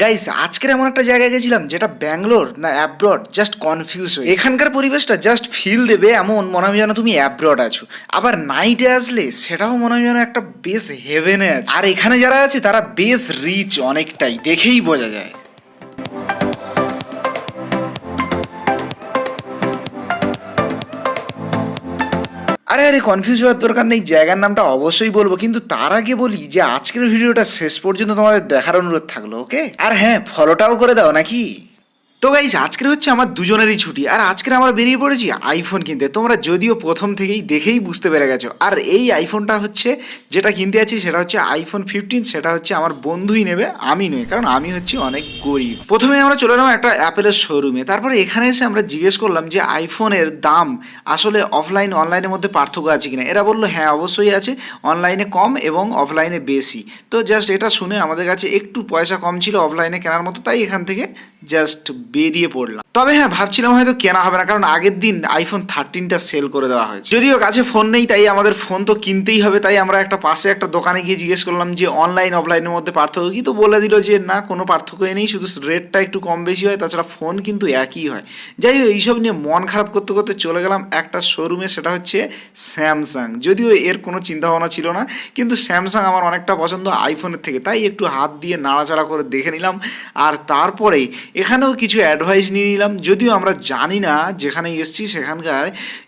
Guys আজকের এমন একটা জায়গায় গেছিলাম যেটা ব্যাঙ্গালোর না অ্যাব্রড জাস্ট কনফিউজ হয়ে এখানকার পরিবেশটা জাস্ট ফিল দেবে এমন, মনে হবে যেন তুমি অ্যাব্রড আছো। আবার নাইটে আসলে সেটাও মনে হবে যেন একটা বেশ হেভেনে আছে। আর এখানে যারা আছে, তারা বেশ রিচ অনেকটাই, দেখেই বোঝা যায়। আরে আরে কনফিউজ হওয়ার দরকার নেই, জায়গার নামটা অবশ্যই বলব, কিন্তু তার আগে বলি যে আজকের ভিডিওটা শেষ পর্যন্ত তোমাদের দেখার অনুরোধ থাকল ওকে আর হ্যাঁ ফলোটাও করে দাও, নাকি? তো গাইজ আজকের হচ্ছে আমার দুজনেরই ছুটি। আর আজকের আমরা বেরিয়ে পড়েছি আইফোন কিনতে। তোমরা যদিও প্রথম থেকেই দেখেই বুঝতে পেরে গেছো। আর এই আইফোনটা হচ্ছে, যেটা কিনতে আছি সেটা হচ্ছে আইফোন ফিফটিন সেটা হচ্ছে আমার বন্ধুই নেবে, আমি নই কারণ আমি হচ্ছি অনেক গরিব। প্রথমে আমরা চলে এলাম একটা অ্যাপেলের শোরুমে তারপরে এখানে এসে আমরা জিজ্ঞেস করলাম যে আইফোনের দাম আসলে অফলাইন অনলাইনের মধ্যে পার্থক্য আছে কিনা? এরা বলল হ্যাঁ অবশ্যই আছে। অনলাইনে কম এবং অফলাইনে বেশি। তো জাস্ট এটা শুনে আমাদের কাছে একটু পয়সা কম ছিল অফলাইনে কেনার মতো। তাই এখান থেকে জাস্ট বেরিয়ে পড়লাম। তবে হ্যাঁ ভাবছিলাম হয়তো কেনা হবে না, কারণ আগের দিন আইফোন থার্টিনটা সেল করে দেওয়া হয়েছে। যদিও কাছে ফোন নেই, তাই আমাদের ফোন তো কিনতেই হবে, তাই আমরা একটা পাশে একটা দোকানে গিয়ে জিজ্ঞেস করলাম যে অনলাইন অফলাইনের মধ্যে পার্থক্য কি? তো বলে দিল যে না, কোনো পার্থক্যই নেই, শুধু রেটটা একটু কম বেশি হয়, তাছাড়া ফোন কিন্তু একই হয়। যাই হোক, এইসব নিয়ে মন খারাপ করতে করতে চলে গেলাম একটা শোরুমে সেটা হচ্ছে স্যামসাং যদিও এর কোনো চিন্তা ভাবনা ছিল না, কিন্তু স্যামসাং আমার অনেকটা পছন্দ আইফোনের থেকে, তাই একটু হাত দিয়ে নাড়াচাড়া করে দেখে নিলাম। আর তারপরে এখানেও কিছু অ্যাডভাইস নিয়ে নিলাম। যদিও আমরা জানি না যেখানে এসছি সেখানকার,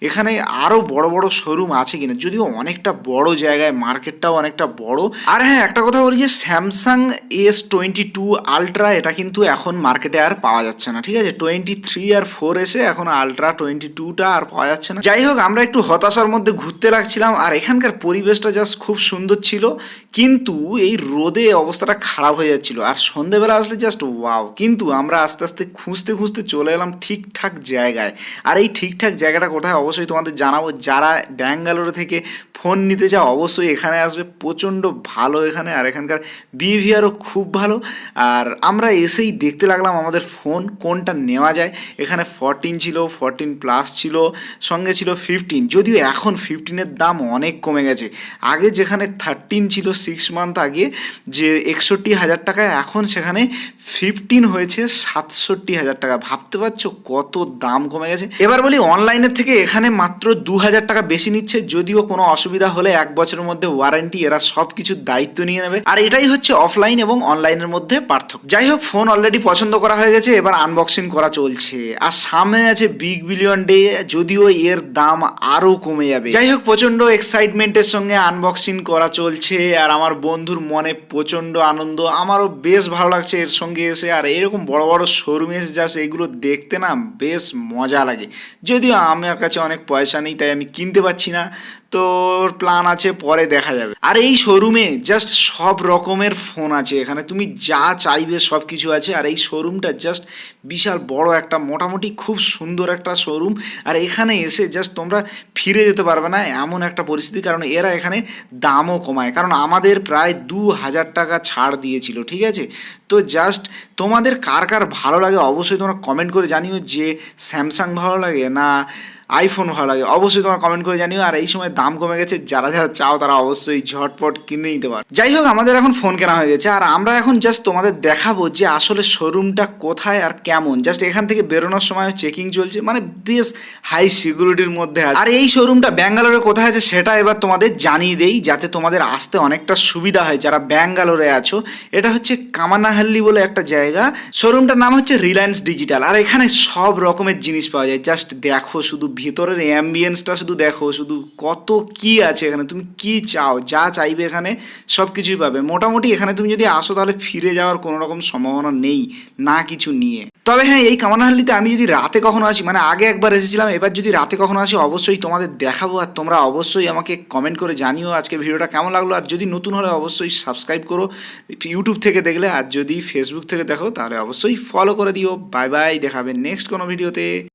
এখানে আরও বড় বড় শোরুম আছে কিনা। যদিও অনেকটা বড় জায়গায় মার্কেটটাও অনেকটা বড়। আর হ্যাঁ একটা কথা বলি যে Samsung S twenty two ultra এটা কিন্তু এখন মার্কেটে আর পাওয়া যাচ্ছে না, ঠিক আছে? টোয়েন্টি থ্রি আর ফোর এসে এখন আলট্রা টোয়েন্টি টুটা আর পাওয়া যাচ্ছে না। যাই হোক, আমরা একটু হতাশার মধ্যে ঘুরতে লাগছিলাম আর এখানকার পরিবেশটা জাস্ট খুব সুন্দর ছিল। কিন্তু এই রোদে অবস্থাটা খারাপ হয়ে যাচ্ছিল। আর সন্ধেবেলা আসলে জাস্ট ওয়াও কিন্তু আমরা আস্তে আস্তে খুঁজতে খুঁজতে চলে এলাম ঠিকঠাক জায়গায়। আর এই ঠিকঠাক জায়গাটা কোথায় অবশ্যই তোমাদের জানাব। যারা ব্যাঙ্গালোর থেকে ফোন নিতে চাও, অবশ্যই এখানে আসবে। প্রচণ্ড ভালো এখানে। আর এখানকার বিহেভিয়ারও খুব ভালো। আর আমরা এসেই দেখতে লাগলাম আমাদের ফোন, কোনটা নেওয়া যায়। এখানে ফরটিন ছিল ফরটিন প্লাস ছিল, সঙ্গে ছিল ফিফটিন যদিও এখন ফিফটিনের দাম অনেক কমে গেছে। আগে যেখানে থার্টিন ছিল সিক্স মান্থ আগে, যে একষট্টি হাজার টাকায়, এখন সেখানে ফিফটিন হয়েছে সাতষট্টি হাজার টাকা। ভাবতে পারছ কত দাম কমে গেছে? এবার বলি অনলাইনের থেকে এখানে মাত্র দু হাজার টাকা বেশি নিচ্ছে, যদিও কোনো অসুবিধা হলে এক বছরের মধ্যে ওয়ারেন্টি এরা সব কিছুর দায়িত্ব নিয়ে নেবে। আর এটাই হচ্ছে অফলাইন এবং অনলাইনের মধ্যে পার্থক্য। যাই হোক ফোন অলরেডি পছন্দ করা হয়ে গেছে, এবার আনবক্সিং করা চলছে। আর সামনে আছে বিগ বিলিয়ন ডে যদিও এর দাম আরও কমে যাবে। যাই হোক প্রচণ্ড এক্সাইটমেন্টের সঙ্গে আনবক্সিং করা চলছে, আর আমার বন্ধুর মনে প্রচণ্ড আনন্দ, আমারও বেশ ভালো লাগছে এর সঙ্গে এসে। আর এরকম বড় বড় শোরুমে এসে জাস্ট এগুলো দেখতে না বেশ মজা লাগে। যদিও আমার কাছে অনেক পয়সা নেই, তাই আমি কিনতে পারছি না। তো প্ল্যান আছে, পরে দেখা যাবে। আর এই শোরুমে জাস্ট সব রকমের ফোন আছে এখানে। তুমি যা চাইবে সব কিছু আছে, আর এই শোরুমটা জাস্ট বিশাল বড় একটা, মোটামুটি খুব সুন্দর একটা শোরুম আর এখানে এসে জাস্ট তোমরা ফিরে যেতে পারবে না এমন একটা পরিস্থিতি, কারণ এরা এখানে দামও কমায়। কারণ আমাদের প্রায় দু হাজার টাকা ছাড় দিয়েছিল, ঠিক আছে? তো জাস্ট তোমাদের কার কার ভালো লাগে অবশ্যই তোমরা কমেন্ট করে জানিও যে স্যামসাং ভালো লাগে না আইফোন ভালো লাগে। অবশ্যই তোমার কমেন্ট করে জানিও। আর এই সময় দাম কমে গেছে, যারা যারা চাও তারা অবশ্যই ঝটপট কিনে নিতে পারো। যাই হোক, আমাদের এখন ফোন কেনা হয়ে গেছে। আর আমরা এখন জাস্ট তোমাদের দেখাবো যে আসলে শোরুমটা কোথায় আর কেমন। জাস্ট এখান থেকে বেরোনোর সময় চেকিং চলছে। মানে বেশ হাই সিকিউরিটির মধ্যে আর এই শোরুমটা ব্যাঙ্গালোরে কোথায় আছে সেটা এবার তোমাদের জানিয়ে দেই, যাতে তোমাদের আসতে অনেকটা সুবিধা হয়। যারা ব্যাঙ্গালোরে আছো, এটা হচ্ছে কামানাহাল্লি বলে একটা জায়গা। শোরুমটার নাম হচ্ছে রিলায়েন্স ডিজিটাল আর এখানে সব রকমের জিনিস পাওয়া যায়। জাস্ট দেখো শুধু ভিতরের অ্যাম্বিয়েন্সটা শুধু দেখো, শুধু কত কি আছে এখানে, তুমি কি চাও, যা চাইবে এখানে সব কিছুই পাবে। মোটামুটি এখানে তুমি যদি আসো তাহলে ফিরে যাওয়ার কোনো রকম সম্ভাবনা নেই, না কিছু নিয়ে। তবে হ্যাঁ এই কামানহাল্লিতে আমি যদি রাতে কখনো আসি মানে আগে একবার এসেছিলাম, এবার যদি রাতে কখনো আসি, অবশ্যই তোমাদের দেখাবো, আর তোমরা অবশ্যই আমাকে কমেন্ট করে জানিও আজকে ভিডিওটা কেমন লাগল, আর যদি নতুন হলে অবশ্যই সাবস্ক্রাইব করো ইউটিউব থেকে দেখলে, আর যদি ফেসবুক থেকে দেখো, তাহলে অবশ্যই ফলো করে দিও। বাই বাই দেখাবে নেক্সট কোনো ভিডিওতে